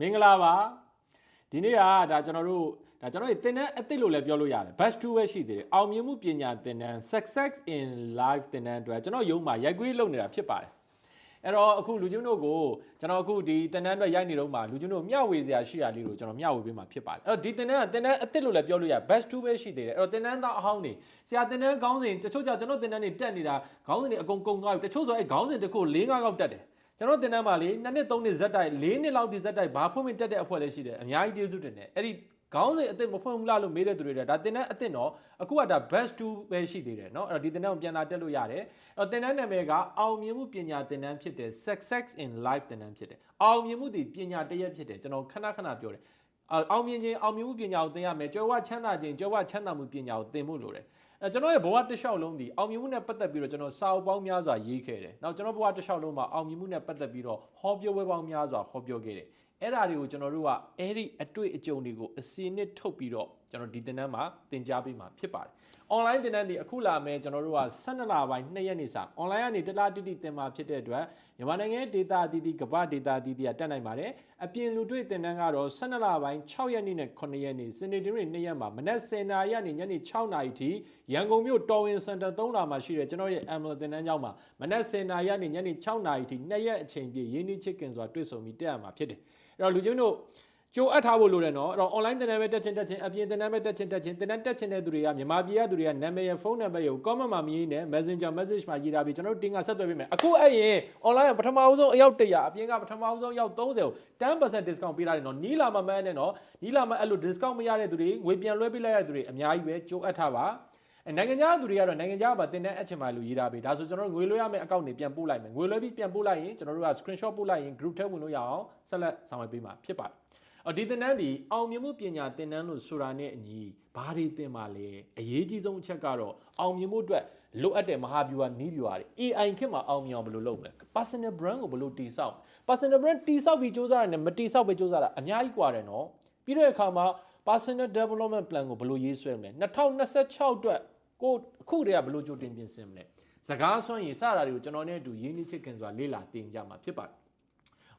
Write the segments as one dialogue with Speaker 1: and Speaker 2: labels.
Speaker 1: မင်္ဂလာပါဒီနေ့ကဒါကျွန်တော်တို့ဒါကျွန်တော်တို့တင်တဲ့အစ်စ်လို့လည်းပြောလို့ရတယ် batch 2ပဲရှိသေးတယ်အောင်မြင်မှုပညာတင်တန်း success in life တင်တန်းအတွက်ကျွန်တော်ရုံးမှာရိုက်ကွေးလုပ်နေတာဖြစ်ပါတယ်အဲ့တော့အခုလူချင်းတို့ကိုကျွန်တော်အခုဒီတင်တန်းအတွက်ရိုက်နေတော့မှလူချင်းတို့မျှဝေစရာရှိတာလေးကိုကျွန်တော်မျှဝေပေးမှာဖြစ်ပါတယ်အဲ့တော့ဒီတင်တန်းကတင်တန်းအစ်စ်လို့လည်းပြောလို့ရ batch 2ပဲရှိသေးတယ်အဲ့တော့တင်တန်းသားအဟောင်းနေဆရာတင်တန်းခေါင်းစဉ်တချို့ကြောင့်ကျွန်တော်တင်တန်းနေတက်နေတာခေါင်းစဉ်တွေအကုန်ကုန်သွားပြီတချို့ဆိုအဲ့ခေါင်းစဉ်တစ်ခု၄၅កောက်တက်တယ် ကျွန်တော်တင်တန်းမှာလေနှစ်နှစ်သုံးနှစ်ဇက်တိုက်၄နှစ်လောက်ဒီဇက်တိုက်ဘာဖွင့်မတက်တဲ့အဖွဲ့လည်းရှိတယ်အများကြီးကျေးဇူးတင်တယ်အဲ့ဒီခေါင်းစဉ်အစ်စ်မဖွင့်ဘူးလားလို့မေးတဲ့သူတွေဒါတင်တန်းအစ်စ်တော့အခုကဒါ best 2ပဲရှိသေးတယ်เนาะအဲ့တော့ဒီတင်တန်းကိုပြန်လာတက်လို့ရတယ်အဲ့တော့တင်တန်းနာမည်ကအောင်မြင်မှုပညာတင်တန်းဖြစ်တယ် success in life တင်တန်းဖြစ်တယ်အောင်မြင်မှုဒီပညာတစ်ရက်ဖြစ်တယ်ကျွန်တော်ခဏခဏပြောတယ်အောင်မြင်ခြင်းအောင်မြင်မှုပညာကိုသင်ရမယ်ကြွယ်ဝချမ်းသာခြင်းကြွယ်ဝချမ်းသာမှုပညာကိုသင်ဖို့လိုတယ် အဲကျွန်တော်ရဲ့ဘဝတစ်လျှောက်လုံးဒီအောင်မြင်မှုနဲ့ပတ်သက်ပြီးတော့ကျွန်တော်စာအုပ်ပေါင်းများစွာရေးခဲ့တယ်။နောက်ကျွန်တော်ဘဝတစ်လျှောက်လုံးမှာအောင်မြင်မှုနဲ့ပတ်သက်ပြီးတော့ဟောပြောပွဲပေါင်းများစွာဟောပြောခဲ့တယ်။အဲ့ဒါတွေကိုကျွန်တော်တို့ကအဲ့ဒီအတွေ့အကြုံတွေကိုအစီအနစ်ထုတ်ပြီးတော့ကျွန်တော်ဒီသင်တန်းမှာသင်ကြားပေးမှာဖြစ်ပါတယ်။ online သင်တန်းဒီအခုလာမယ်ကျွန်တော်တို့က12လပိုင်း2ရက်နေ့စာ online ကနေတလားတိတိသင်မှာဖြစ်တဲ့အတွက်မြန်မာနိုင်ငံ data အသီးသီးကမ္ဘာ data အသီးသီးကတက်နိုင်ပါတယ်။အပြင်လူတွေ့သင်တန်းကတော့12လပိုင်း6ရက်နေ့နဲ့9ရက်နေ့စနေနေ့2ရက်မှာမနက်10:00နာရီကနေညနေ6:00နာရီထိရန်ကုန်မြို့တော်ဝင်စင်တာ3လမှာရှိတဲ့ကျွန်တော်ရဲ့ Amlo သင်တန်းကျောင်းမှာမနက်10:00နာရီကနေညနေ6:00နာရီထိ2ရက်အချိန်ပြည့်ရင်းနှီးချစ်ခင်စွာတွေ့ဆုံပြီးတက်ရမှာဖြစ်တယ်။အဲ့တော့လူချင်းတို့ ကြိုအပ်ထားဖို့လိုတယ်နော်အဲ့တော့ online သင်တန်းပဲတက်ချင်းတက်ချင်းအပြင်သင်တန်းပဲတက်ချင်းတက်ချင်းသင်တန်းတက်ချင်းတဲ့သူတွေကမြန်မာပြည်ကသူတွေကနာမည်ရဖုန်းနံပါတ်ရကို comment မှာမရေးနဲ့ messenger message မှာရေးထားပြီးကျွန်တော်တို့တင်ကဆက်သွယ်ပေးမယ်အခုအဲ့ရင် online ကပထမဆုံးအယောက်100အပြင်ကပထမဆုံးအယောက်30ကို10% discount ပေးထားတယ်နော်နီးလာမမန်းနဲ့နော်နီးလာမအဲ့လို discount မရတဲ့သူတွေငွေပြန်လွှဲပေးလိုက်ရတဲ့သူတွေအများကြီးပဲကြိုအပ်ထားပါအဲနိုင်ငံခြားသူတွေကတော့နိုင်ငံခြားမှာတင်တဲ့အချက်မှလို့ရေးထားပေးဒါဆိုကျွန်တော်တို့ငွေလွှဲရမယ့်အကောင့်တွေပြန်ပို့လိုက်မယ်ငွေလွှဲပြီးပြန်ပို့လိုက်ရင်ကျွန်တော်တို့က screenshot ပို့လိုက်ရင် group ထဲဝင်လို့ရအောင်ဆက်လက်ဆောင်ရွက်ပေးမှာဖြစ်ပါတယ် အဒီသင်တန်းဒီအောင်မြင်မှုပညာသင်တန်းလို့ဆိုတာနဲ့အညီဘာတွေသင်ပါလဲအရေးကြီးဆုံးအချက်ကတော့အောင်မြင်မှုအတွက်လိုအပ်တဲ့မဟာဗျူဟာနီးဗျူဟာတွေ AI ခင်မှာအောင်မြင်အောင်ဘယ်လိုလုပ်မလဲ personal brand ကိုဘယ်လိုတည်ဆောက် personal brand တည်ဆောက်ပြီးစူးစမ်းရတယ်မတည်ဆောက်ပဲစူးစမ်းတာအများကြီးกว่าတယ်နော်ပြီးတဲ့အခါမှာ personal development plan ကိုဘယ်လိုရေးဆွဲမလဲ2026အတွက်ကိုအခုတည်းကဘယ်လိုကြိုတင်ပြင်ဆင်မလဲစကားဆွမ်းရည်စတာတွေကိုကျွန်တော်နဲ့အတူရင်းနှီးချစ်ခင်စွာလေ့လာတင်ကြမှာဖြစ်ပါတယ်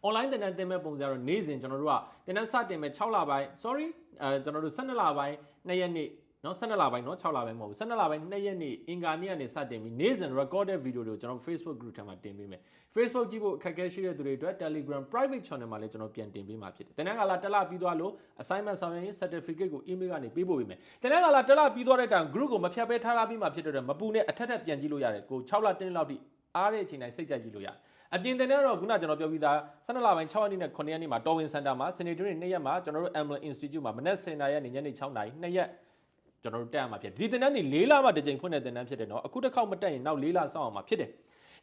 Speaker 1: online သင်တန်းသင်မဲ့ပုံစံကတော့နေ့စဉ်ကျွန်တော်တို့ကသင်တန်းစတင်မဲ့6လပိုင်း sorry အဲကျွန်တော်တို့12လပိုင်း2ရက်နေ့နော်12လပိုင်းနော်6လပိုင်းမဟုတ်ဘူး12လပိုင်း2ရက်နေ့အင်္ဂါနေ့ကနေစတင်ပြီးနေ့စဉ် recorded video တွေကိုကျွန်တော် Facebook group ထဲမှာတင်ပေးမယ် Facebook ကြည့်ဖို့အခက်အခဲရှိတဲ့သူတွေအတွက် Telegram private channel မှာလည်းကျွန်တော်ပြန်တင်ပေးမှာဖြစ်တယ်။တနင်္ဂလာတစ်လပြီးသွားလို့ assignment ဆောင်ရွက်ရင် certificate ကို email ကနေပေးပို့ပေးမယ်။တနင်္ဂလာတစ်လပြီးသွားတဲ့တိုင် group ကိုမဖြတ်ဘဲထားလာပြီးမှဖြစ်တဲ့အတွက်မပူနဲ့အထက်ထက်ပြန်ကြည့်လို့ရတယ်။ကို6လတင်းလောက်ထိအားတဲ့အချိန်တိုင်းစိတ်ကြိုက်ကြည့်လို့ရတယ်။ အပြင်တင်တဲ့တော့ခုနကျွန်တော်ပြောပြီးသား12လပိုင်း6ရက်နေ့နဲ့9ရက်နေ့မှာတော်ဝင်စင်တာမှာစနေတွင်းနေ့ရက်မှာကျွန်တော်တို့ Amlin Institute မှာမနက်10:00နာရီကနေညနေ6:00နာရီ2ရက်ကျွန်တော်တို့တက်ရမှာဖြစ်ဒီတင်တန်းဒီ၄လမှတစ်ကြိမ်ဖွင့်တဲ့တင်တန်းဖြစ်တယ်နော်အခုတစ်ခေါက်မတက်ရင်နောက်၄လစောင့်အောင်မှာဖြစ်တယ်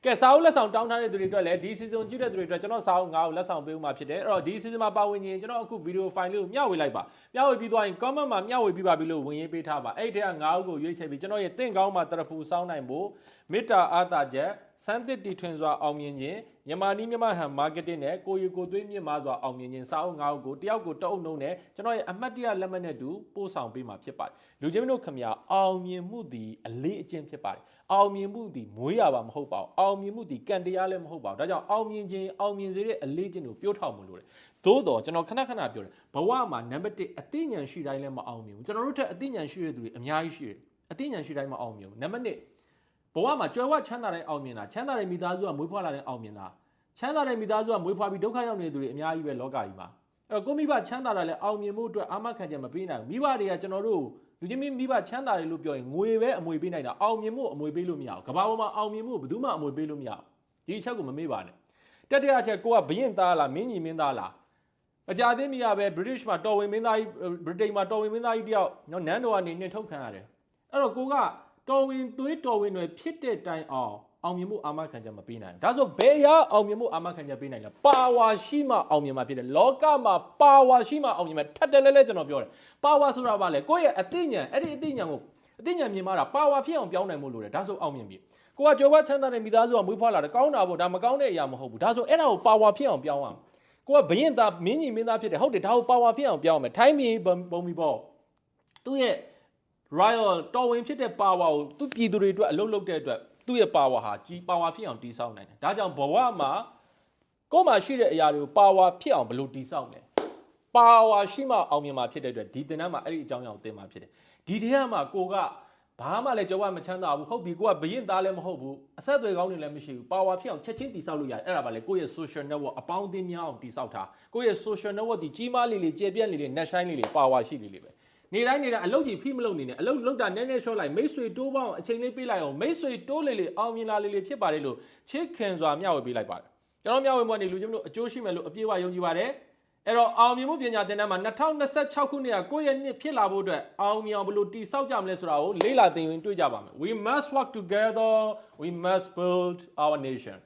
Speaker 1: ကဲစာအုပ်လက်ဆောင်တောင်းထားတဲ့သူတွေအတွက်လည်းဒီ season ကြည့်တဲ့သူတွေအတွက်ကျွန်တော်စာအုပ်၅အုပ်လက်ဆောင်ပေးဦးမှာဖြစ်တယ်အဲ့တော့ဒီ season မှာပါဝင်ရင်ကျွန်တော်အခု video file လေးကိုမျှဝေလိုက်ပါမျှဝေပြီးသွားရင် comment မှာမျှဝေပြီးပါပြီလို့ဝင်ရေးပေးထားပါအဲ့ဒီထဲက၅အုပ်ကိုရွေးချယ်ပြီးကျွန်တော်ရဲ့တင့်ကောင်းမှာတရဖူစောင်းနိုင်ဖို့မေတ္တာအားတာချက် စမ်းသစ်တီထွင်စွာအောင်မြင်ခြင်းမြန်မာနီးမြန်မာဟန်မာကတင်နဲ့ကိုရီကိုသွေးမြင့်မားစွာအောင်မြင်ခြင်းစာအုပ်၅အုပ်ကိုတယောက်ကိုတအုပ်နှုံးနဲ့ကျွန်တော်ရဲ့အမှတ်တရလက်မှတ်နဲ့တူပို့ဆောင်ပေးမှာဖြစ်ပါတယ်လူချင်းတို့ခမရအောင်မြင်မှုသည်အလေးအကျင့်ဖြစ်ပါတယ်အောင်မြင်မှုသည်မွေးရပါမဟုတ်ပါဘူးအောင်မြင်မှုသည်ကံတရားလည်းမဟုတ်ပါဘူးဒါကြောင့်အောင်မြင်ခြင်းအောင်မြင်စေတဲ့အလေးကျင့်ကိုပြောထောင်မှုလို့တယ်သို့တော့ကျွန်တော်ခဏခဏပြောတယ်ဘဝမှာနံပါတ်1အသိဉာဏ်ရှိတိုင်းလည်းမအောင်မြင်ဘူးကျွန်တော်တို့ထက်အသိဉာဏ်ရှိတဲ့သူတွေအများကြီးရှိတယ်အသိဉာဏ်ရှိတိုင်းမအောင်မြင်ဘူးနံပါတ်2 ဘဝမှာကြွယ်ဝချမ်းသာတဲ့အောင်မြင်တာချမ်းသာတဲ့မိသားစုကမွေးဖွားလာတဲ့အောင်မြင်တာချမ်းသာတဲ့မိသားစုကမွေးဖွားပြီးဒုက္ခရောက်နေတဲ့သူတွေအများကြီးပဲလောကကြီးမှာအဲ့တော့ကိုမိဘချမ်းသာတာလည်းအောင်မြင်မှုအတွက်အာမခံချက်မပေးနိုင်ဘူးမိဘတွေကကျွန်တော်တို့လူချင်းမိဘချမ်းသာတယ်လို့ပြောရင်ငွေပဲအမွေပေးနိုင်တာအောင်မြင်မှုအမွေပေးလို့မရဘူးကဘာပေါ်မှာအောင်မြင်မှုဘယ်သူမှအမွေပေးလို့မရဘူးဒီအချက်ကိုမမေ့ပါနဲ့တတိယအချက်ကိုကဘရင်သားလားမင်းကြီးမင်းသားလားအကြသေးမိရပဲ British မှာတော်ဝင်မင်းသားကြီး Britain မှာတော်ဝင်မင်းသားကြီးတယောက်နော်နန်းတော်ကနေနှင်ထုတ်ခံရတယ်အဲ့တော့ကိုက တော်ဝင်သွေးတော်ဝင်တွေဖြစ်တဲ့တိုင်အောင်အောင်မြင်မှုအာမခံချက်မပေးနိုင်ဘူးဒါဆိုဘယ်ရအောင်မြင်မှုအာမခံချက်ပေးနိုင်လဲပါဝါရှိမှအောင်မြင်မှာဖြစ်တယ်လောကမှာပါဝါရှိမှအောင်မြင်မှာထပ်တယ်လဲလဲကျွန်တော်ပြောတယ်ပါဝါဆိုတာဘာလဲကိုယ့်ရဲ့အသိဉာဏ်အဲ့ဒီအသိဉာဏ်ကိုအသိဉာဏ်မြင်မှာတာပါဝါဖြစ်အောင်ပြောင်းနိုင်မှုလိုတယ်ဒါဆိုအောင်မြင်ပြီကိုကကြောဘချမ်းသာတဲ့မိသားစုကမွေးဖွားလာတယ်ကောင်းတာပေါ့ဒါမကောင်းတဲ့အရာမဟုတ်ဘူးဒါဆိုအဲ့ဒါကိုပါဝါဖြစ်အောင်ပြောင်းအောင်ကိုကဘရင်သားမင်းကြီးမင်းသားဖြစ်တယ်ဟုတ်တယ်ဒါကိုပါဝါဖြစ်အောင်ပြောင်းအောင်မယ်ထိုင်းပြည်ပုံပြီးပေါ့သူ့ရဲ့ royal တော်ဝင်ဖြစ်တဲ့ power ကိုသူပြည်သူတွေအတွက်အလုပ်လုပ်တဲ့အတွက်သူ့ရဲ့ power ဟာကြီး power ဖြစ်အောင်တည်ဆောက်နိုင်တယ်ဒါကြောင့်ဘဝမှာကိုယ်မှာရှိတဲ့အရာတွေကို power ဖြစ်အောင်ဘယ်လိုတည်ဆောက်လဲ power ရှိမှအောင်မြင်မှာဖြစ်တဲ့အတွက်ဒီတင်တန်းမှာအဲ့ဒီအကြောင်းအရာကိုသင်မှာဖြစ်တယ်ဒီထဲမှာကိုကဘာမှလည်းကြောက်ရမချမ်းသာဘူးဟုတ်ပြီကိုကဘရင်သားလည်းမဟုတ်ဘူးအဆက်အသွယ်ကောင်းတွေလည်းမရှိဘူး power ဖြစ်အောင်ချက်ချင်းတိဆောက်လို့ရတယ်အဲ့ဒါပါလေကိုယ့်ရဲ့ social network အပေါင်းအသင်းများအောင်တိဆောက်တာကိုယ့်ရဲ့ social network ဒီကြီးမားလေးလေးကျေပြန့်လေးလေး net shine လေးလေး power ရှိလေးလေးပဲ နေတိုင်းနေတိုင်းအလုပ်ကြီးဖိမလုပ်နေနဲ့အလုပ်လုပ်တာနည်းနည်းရှော့လိုက်မိတ်ဆွေတိုးပေါင်းအချိန်လေးပေးလိုက်အောင်မိတ်ဆွေတိုးလေးလေးအောင်မြင်လာလေးလေးဖြစ်ပါလေလို့ချစ်ခင်စွာမျှဝေပေးလိုက်ပါတယ်ကျွန်တော်မျှဝေမှုကနေလူချင်းတို့အကျိုးရှိမယ်လို့အပြည့်အဝယုံကြည်ပါတယ်အဲ့တော့အောင်မြင်မှုပညာသင်တန်းမှာ2026ခုနှစ်ကကိုယ့်ရဲ့နှစ်ဖြစ်လာဖို့အတွက်အောင်မြင်အောင်ဘယ်လိုတည်ဆောက်ကြမလဲဆိုတာကိုလေ့လာသင်ယူတွေ့ကြပါမယ် we must work together we must build our nation